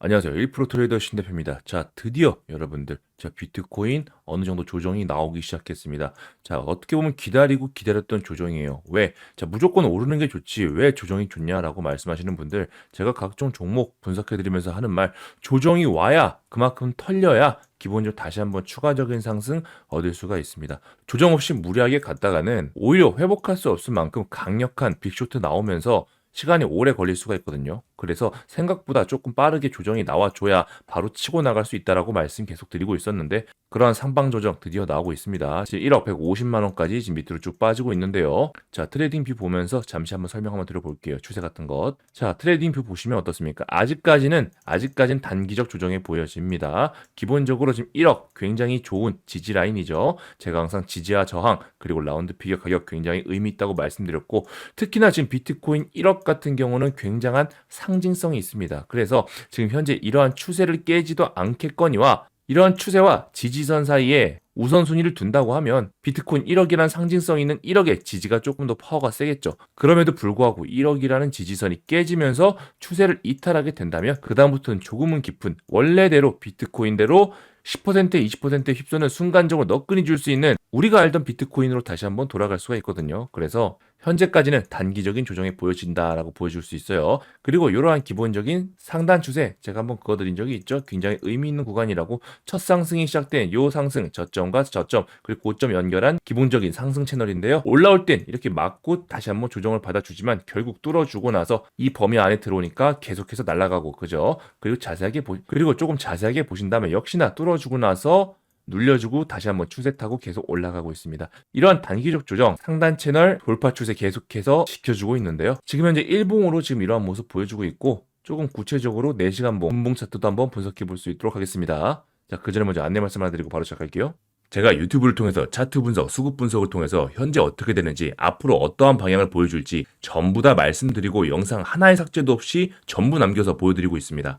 안녕하세요. 1% 트레이더 신대표입니다. 자, 드디어 여러분들, 자, 비트코인 어느 정도 조정이 나오기 시작했습니다. 자, 어떻게 보면 기다리고 기다렸던 조정이에요. 왜? 자, 무조건 오르는 게 좋지. 왜 조정이 좋냐라고 말씀하시는 분들, 제가 각종 종목 분석해드리면서 하는 말, 조정이 와야 그만큼 털려야 기본적으로 다시 한번 추가적인 상승 얻을 수가 있습니다. 조정 없이 무리하게 갔다가는 오히려 회복할 수 없을 만큼 강력한 빅쇼트 나오면서 시간이 오래 걸릴 수가 있거든요. 그래서 생각보다 조금 빠르게 조정이 나와줘야 바로 치고 나갈 수 있다라고 말씀 계속 드리고 있었는데 그러한 상방 조정 드디어 나오고 있습니다. 지금 1억 150만 원까지 지금 밑으로 쭉 빠지고 있는데요. 자 트레이딩 뷰 보면서 잠시 한번 설명 한번 드려볼게요. 추세 같은 것. 자 트레이딩 뷰 보시면 어떻습니까? 아직까지는 아직까지는 단기적 조정이 보여집니다. 기본적으로 지금 1억 굉장히 좋은 지지 라인이죠. 제가 항상 지지와 저항 그리고 라운드 피겨 가격 굉장히 의미 있다고 말씀드렸고 특히나 지금 비트코인 1억 같은 경우는 굉장한 상징성이 있습니다. 그래서 지금 현재 이러한 추세를 깨지도 않겠거니와 이러한 추세와 지지선 사이에 우선순위를 둔다고 하면 비트코인 1억이라는 상징성 있는 1억의 지지가 조금 더 파워가 세겠죠. 그럼에도 불구하고 1억이라는 지지선이 깨지면서 추세를 이탈하게 된다면 그다음부터는 조금은 깊은 원래대로 비트코인대로 10% 20%에 휩쓰는 순간적으로 너끈히 줄 수 있는 우리가 알던 비트코인으로 다시 한번 돌아갈 수가 있거든요. 그래서 현재까지는 단기적인 조정이 보여진다라고 보여줄 수 있어요. 그리고 이러한 기본적인 상단 추세 제가 한번 그어드린 적이 있죠. 굉장히 의미 있는 구간이라고 첫 상승이 시작된 요 상승 저점과 저점 그리고 고점 연결한 기본적인 상승 채널인데요. 올라올 땐 이렇게 맞고 다시 한번 조정을 받아주지만 결국 뚫어주고 나서 이 범위 안에 들어오니까 계속해서 날아가고 그죠. 그리고 자세하게 보 그리고 조금 자세하게 보신다면 역시나 뚫어주고 나서 눌려주고 다시 한번 추세 타고 계속 올라가고 있습니다. 이러한 단기적 조정, 상단 채널 돌파 추세 계속해서 지켜주고 있는데요. 지금 현재 일봉으로 지금 이러한 모습 보여주고 있고 조금 구체적으로 4시간 봉, 분봉 차트도 한번 분석해 볼 수 있도록 하겠습니다. 자, 그 전에 먼저 안내 말씀 하나 드리고 바로 시작할게요. 제가 유튜브를 통해서 차트 분석, 수급 분석을 통해서 현재 어떻게 되는지, 앞으로 어떠한 방향을 보여줄지 전부 다 말씀드리고 영상 하나의 삭제도 없이 전부 남겨서 보여드리고 있습니다.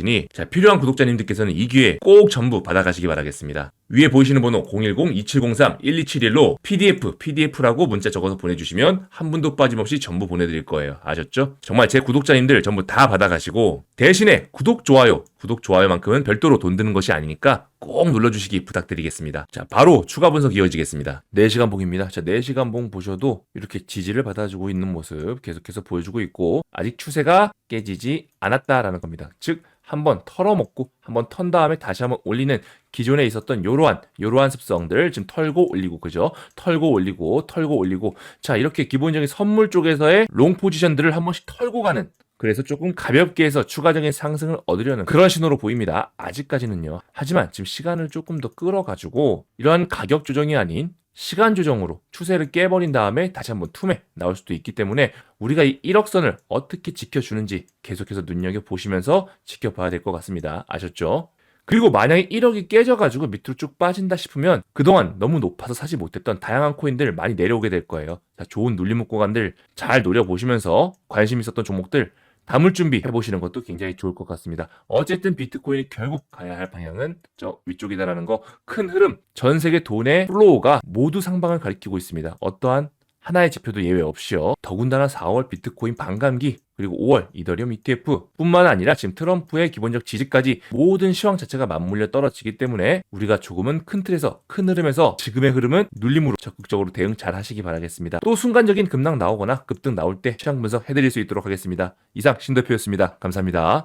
나오시니 자, 필요한 구독자님들께서는 이 기회에 꼭 전부 받아가시기 바라겠습니다. 위에 보이시는 번호 010-2703-1271로 PDF, PDF라고 문자 적어서 보내주시면 한 분도 빠짐없이 전부 보내드릴 거예요. 아셨죠? 정말 제 구독자님들 전부 다 받아가시고 대신에 구독, 좋아요, 구독, 좋아요만큼은 별도로 돈 드는 것이 아니니까 꼭 눌러주시기 부탁드리겠습니다. 자, 바로 추가 분석 이어지겠습니다. 4시간 봉입니다. 자, 4시간 봉 보셔도 이렇게 지지를 받아주고 있는 모습 계속해서 보여주고 있고 아직 추세가 깨지지 않았다라는 겁니다. 즉, 한번 털어먹고 한번 턴 다음에 다시 한번 올리는 기존에 있었던 요러한 요러한 습성들 지금 털고 올리고 그죠? 털고 올리고 털고 올리고 자 이렇게 기본적인 선물 쪽에서의 롱 포지션들을 한 번씩 털고 가는 그래서 조금 가볍게 해서 추가적인 상승을 얻으려는 그런 신호로 보입니다. 아직까지는요. 하지만 지금 시간을 조금 더 끌어가지고 이러한 가격 조정이 아닌 시간 조정으로 추세를 깨버린 다음에 다시 한번 툼에 나올 수도 있기 때문에 우리가 이 1억선을 어떻게 지켜주는지 계속해서 눈여겨보시면서 지켜봐야 될 것 같습니다. 아셨죠? 그리고 만약에 1억이 깨져가지고 밑으로 쭉 빠진다 싶으면 그동안 너무 높아서 사지 못했던 다양한 코인들 많이 내려오게 될 거예요. 자, 좋은 눌림목 구간들 잘 노려보시면서 관심 있었던 종목들 담을 준비 해 보시는 것도 굉장히 좋을 것 같습니다. 어쨌든 비트코인이 결국 가야 할 방향은 저 위쪽이다라는 거 큰 흐름 전 세계 돈의 플로우가 모두 상방을 가리키고 있습니다. 어떠한 하나의 지표도 예외 없이요. 더군다나 4월 비트코인 반감기 그리고 5월 이더리움 ETF 뿐만 아니라 지금 트럼프의 기본적 지지까지 모든 시황 자체가 맞물려 떨어지기 때문에 우리가 조금은 큰 틀에서 큰 흐름에서 지금의 흐름은 눌림으로 적극적으로 대응 잘 하시기 바라겠습니다. 또 순간적인 급락 나오거나 급등 나올 때 시황 분석 해드릴 수 있도록 하겠습니다. 이상 신 대표였습니다. 감사합니다.